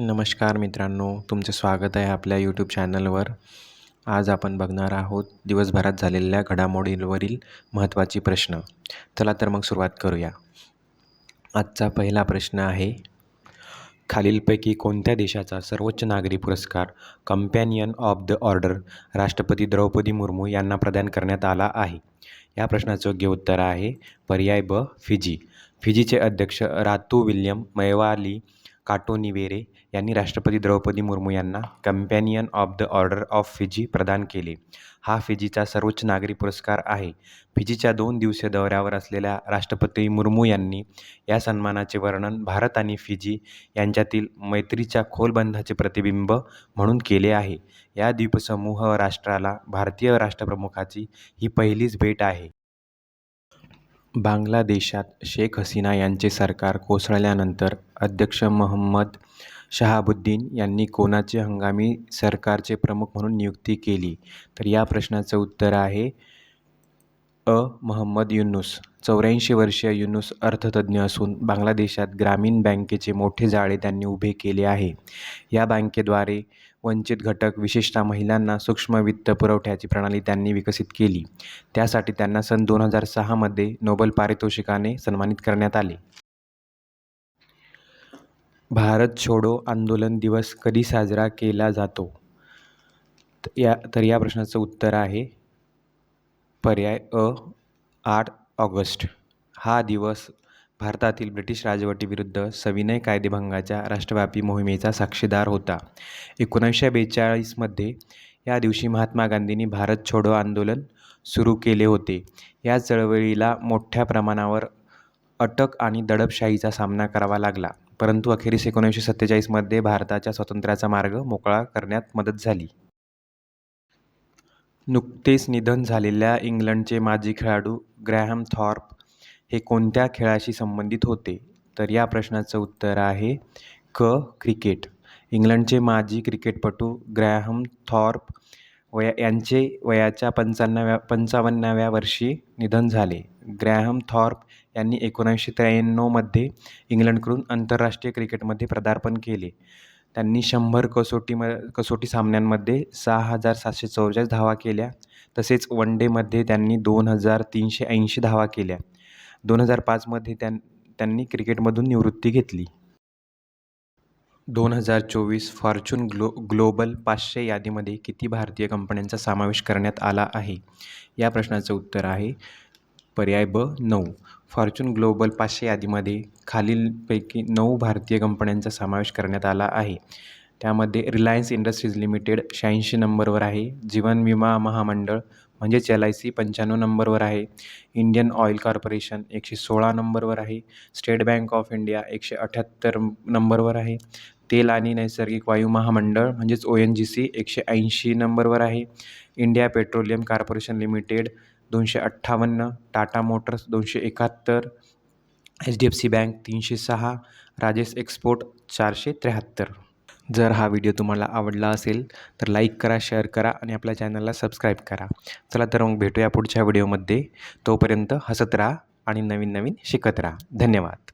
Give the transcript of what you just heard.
नमस्कार मित्रांनो तुमचं स्वागत आहे आपल्या यूट्यूब चॅनलवर आज आपण बघणार आहोत दिवसभरात झालेल्या घडामोडींवरील महत्त्वाचे प्रश्न. चला तर मग सुरुवात करूया. आजचा पहिला प्रश्न आहे खालीलपैकी कोणत्या देशाचा सर्वोच्च नागरी पुरस्कार कंपॅनियन ऑफ द ऑर्डर राष्ट्रपती द्रौपदी मुर्मू यांना प्रदान करण्यात आला आहे? या प्रश्नाचं योग्य उत्तर आहे पर्याय ब फिजी. फिजीचे अध्यक्ष रातू विल्यम मैवाली काटोनिवेरे यांनी राष्ट्रपती द्रौपदी मुर्मू यांना companion of the order of Fiji प्रदान केले. हा फिजीचा सर्वोच्च नागरी पुरस्कार आहे. फिजीच्या दोन दिवसीय दौऱ्यावर असलेल्या राष्ट्रपती मुर्मू यांनी या सन्मानाचे वर्णन भारत आणि फिजी यांच्यातील मैत्रीच्या खोलबंधाचे प्रतिबिंब म्हणून केले आहे. या द्वीपसमूह राष्ट्राला भारतीय राष्ट्रप्रमुखाची ही पहिलीच भेट आहे. बांगलादेशात शेख हसीना यांचे सरकार कोसळल्यानंतर अध्यक्ष मोहम्मद शहाबुद्दीन यांनी कोणाची हंगामी सरकारचे प्रमुख म्हणून नियुक्ती केली? तर या प्रश्नाचं उत्तर आहे अ. महम्मद युनुस चौऱ्याऐंशी वर्षीय युनुस अर्थतज्ज्ञ असून बांगलादेशात ग्रामीण बँकेचे मोठे जाळे त्यांनी उभे केले आहे. या बँकेद्वारे वंचित घटक विशेषतः महिलांना सूक्ष्म वित्त पुरवठ्याची प्रणाली त्यांनी विकसित केली. त्यासाठी त्यांना सन दोन हजार सहामध्ये नोबल पारितोषिकाने सन्मानित करण्यात आले. भारत छोडो आंदोलन दिवस कधी साजरा केला जातो? त- या तर या प्रश्नाचं उत्तर आहे पर्याय अ आठ ऑगस्ट. हा दिवस भारतातील ब्रिटिश राजवटीविरुद्ध सविनय कायदेभंगाच्या राष्ट्रव्यापी मोहिमेचा साक्षीदार होता. एकोणीसशे बेचाळीसमध्ये या दिवशी महात्मा गांधींनी भारत छोडो आंदोलन सुरू केले होते. या चळवळीला मोठ्या प्रमाणावर अटक आणि दडपशाहीचा सामना करावा लागला. परंतु अखेरीस एकोणीसशे सत्तेचाळीसमध्ये भारताच्या स्वातंत्र्याचा मार्ग मोकळा करण्यात मदत झाली. नुकतेच निधन झालेल्या इंग्लंडचे माजी खेळाडू ग्रॅहम थॉर्प हे कोणत्या खेळाशी संबंधित होते? तर या प्रश्नाचं उत्तर आहे क क्रिकेट. इंग्लंडचे माजी क्रिकेटपटू ग्रॅहम थॉर्प वया यांचे वयाच्या पंचाण्णव्या पंचावन्नाव्या वर्षी निधन झाले. ग्रॅहम थॉर्प यांनी एकोणीसशे त्र्याण्णवमध्ये इंग्लंडकडून आंतरराष्ट्रीय क्रिकेटमध्ये पदार्पण केले. त्यांनी शंभर कसोटीम कसोटी सामन्यांमध्ये सहा हजार सातशे चौवेचाळीस धावा केल्या. तसेच वन डेमध्ये त्यांनी दोन हजार तीनशे ऐंशी धावा केल्या. दोन हजार पाचमध्ये त्यां त्यांनी क्रिकेटमधून निवृत्ती घेतली. दोन हजार चोवीस फॉर्च्यून ग्लो ग्लोबल पाचशे यादीमध्ये किती भारतीय कंपन्यांचा समावेश करण्यात आला आहे? या प्रश्नाचं उत्तर आहे पर्याय ब नऊ. फॉर्च्यून ग्लोबल पाचशे यादीमध्ये खालीलपैकी नऊ भारतीय कंपन्यांचा समावेश करण्यात आला आहे. त्यामध्ये रिलायन्स इंडस्ट्रीज लिमिटेड शहाऐंशी नंबरवर आहे. जीवन विमा महामंडळ म्हणजेच एल आय सी पंच्याण्णव नंबरवर आहे. इंडियन ऑइल कॉर्पोरेशन एकशे सोळा नंबरवर आहे. स्टेट बँक ऑफ इंडिया एकशे अठ्ठ्याहत्तर नंबरवर आहे. तेल आणि नैसर्गिक वायू महामंडळ म्हणजेच ओ एन जी सी एकशे ऐंशी नंबरवर आहे. इंडिया पेट्रोलियम कॉर्पोरेशन लिमिटेड दोनशे अठ्ठावन्न टाटा मोटर्स दोनशे एकाहत्तर H D F C bank तीनशे सहा राजेश एक्सपोर्ट चारशे त्र्याहत्तर. जर हा व्हिडिओ तुम्हाला आवडला असेल तर लाईक करा शेअर करा आणि आपल्या चॅनलला सबस्क्राईब करा. चला तर मग भेटूया पुढच्या व्हिडिओमध्ये. तोपर्यंत हसत राहा आणि नवीन नवीन शिकत राहा. धन्यवाद.